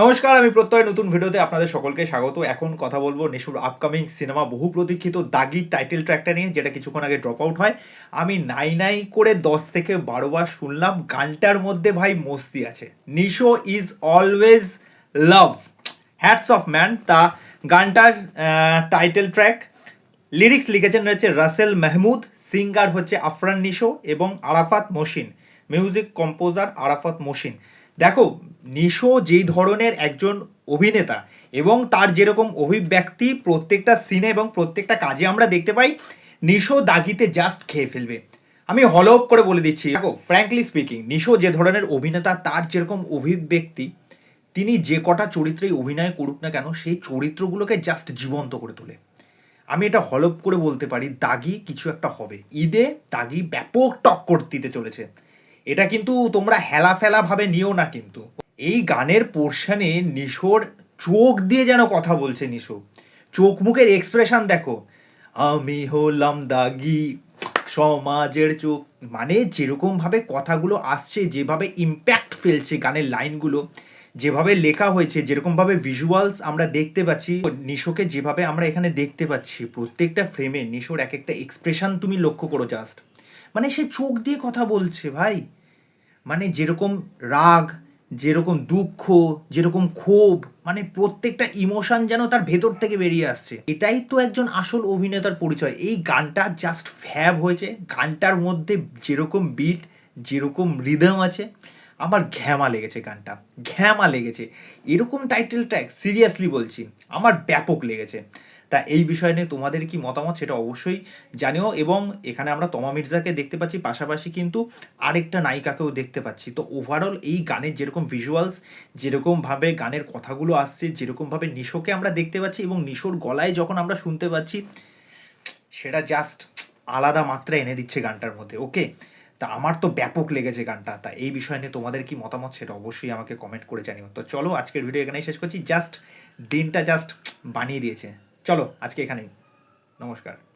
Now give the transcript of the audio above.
নমস্কার, আমি প্রত্যয়, নতুন ভিডিওতে আপনাদের সকলকে স্বাগত। এখন কথা বলব নিশুর আপকামিং সিনেমা বহু প্রতীক্ষিত দাগি টাইটেল ট্র্যাকটা নিয়ে, যেটা কিছুক্ষণ আগে ড্রপ আউট হয়। আমি নাই নাই করে দশ থেকে বারো বার শুনলাম, গানটার মধ্যে ভাই মস্তি আছে। Nisho is always love hats off man তা গানটার টাইটেল ট্র্যাক লিরিক্স লিখেছেন হচ্ছে রাসেল মেহমুদ সিঙ্গার হচ্ছে আফরান নিশো এবং আরাফাত মসিন মিউজিক কম্পোজার আরাফাত মসিন দেখো, নিশো যেই ধরনের একজন অভিনেতা এবং তার যেরকম অভিব্যক্তি প্রত্যেকটা সিনে এবং প্রত্যেকটা কাজে আমরা দেখতে পাই, নিশো দাগিতে জাস্ট খেয়ে ফেলবে। আমি হলপ করে বলে দিচ্ছি। দেখো ফ্র্যাঙ্কলি স্পিকিং নিশো যে ধরনের অভিনেতা, তার যেরকম অভিব্যক্তি, তিনি যে কটা চরিত্রেই অভিনয় করুক না কেন, সেই চরিত্রগুলোকে জাস্ট জীবন্ত করে তোলে। আমি এটা হলপ করে বলতে পারি, দাগি কিছু একটা হবে। ঈদে দাগি ব্যাপক টক্কর দিতে চলেছে। এটা কিন্তু তোমরা হেলা ফেলা ভাবে নিও না কিন্তু। এই গানের পোর্শনে নিশোর চোখ দিয়ে যেন কথা বলছে নিশো। চোখ মুখের এক্সপ্রেশন দেখো। আমি হলাম দাগি, সমাজের চোখ। মানে যেরকম ভাবে কথাগুলো আসছে, যেভাবে ইম্প্যাক্ট ফেলছে গানের লাইনগুলো যেভাবে লেখা হয়েছে যেরকমভাবে ভিজুয়ালস আমরা দেখতে পাচ্ছি, নিশোকে যেভাবে আমরা এখানে দেখতে পাচ্ছি, প্রত্যেকটা ফ্রেমে নিশোর এক একটা এক্সপ্রেশন তুমি লক্ষ্য করো জাস্ট মানে সে চোখ দিয়ে কথা বলছে ভাই। মানে যেরকম রাগ, যেরকম দুঃখ, যেরকম ক্ষোভ মানে প্রত্যেকটা ইমোশন যেন তার ভেতর থেকে বেরিয়ে আসছে। এটাই তো একজন আসল অভিনেতার পরিচয়। এই গানটা জাস্ট ফ্যাব হয়েছে। গানটার মধ্যে যেরকম বিট যেরকম রিদম আছে, আমার ঘ্যামা লেগেছে গানটা। ঘ্যামা লেগেছে। এরকম টাইটেল ট্র্যাক সিরিয়াসলি বলছি, আমার ব্যাপক লেগেছে। তা এই বিষয় নিয়ে তোমাদের কি মতামত সেটা অবশ্যই জানিও এবং এখানে আমরা তমা মির্জাকে দেখতে পাচ্ছি, পাশাপাশি কিন্তু আরেকটা নায়িকাকেও দেখতে পাচ্ছি। তো ওভারঅল এই গানের যেরকম ভিজুয়ালস যেরকমভাবে গানের কথাগুলো আসছে, যেরকমভাবে নিশোকে আমরা দেখতে পাচ্ছি এবং নিশোর গলায় যখন আমরা শুনতে পাচ্ছি, সেটা জাস্ট আলাদা মাত্রা এনে দিচ্ছে গানটার মধ্যে ওকে তা আমার তো ব্যাপক লেগেছে গানটা, তা এই বিষয় নিয়ে তোমাদের কি মতামত সেটা অবশ্যই আমাকে কমেন্ট করে জানিও। তো চলো আজকের ভিডিও এখানেই শেষ করছি জাস্ট দিনটা জাস্ট বানিয়ে দিয়েছে। চলো আজকে এখানেই। নমস্কার।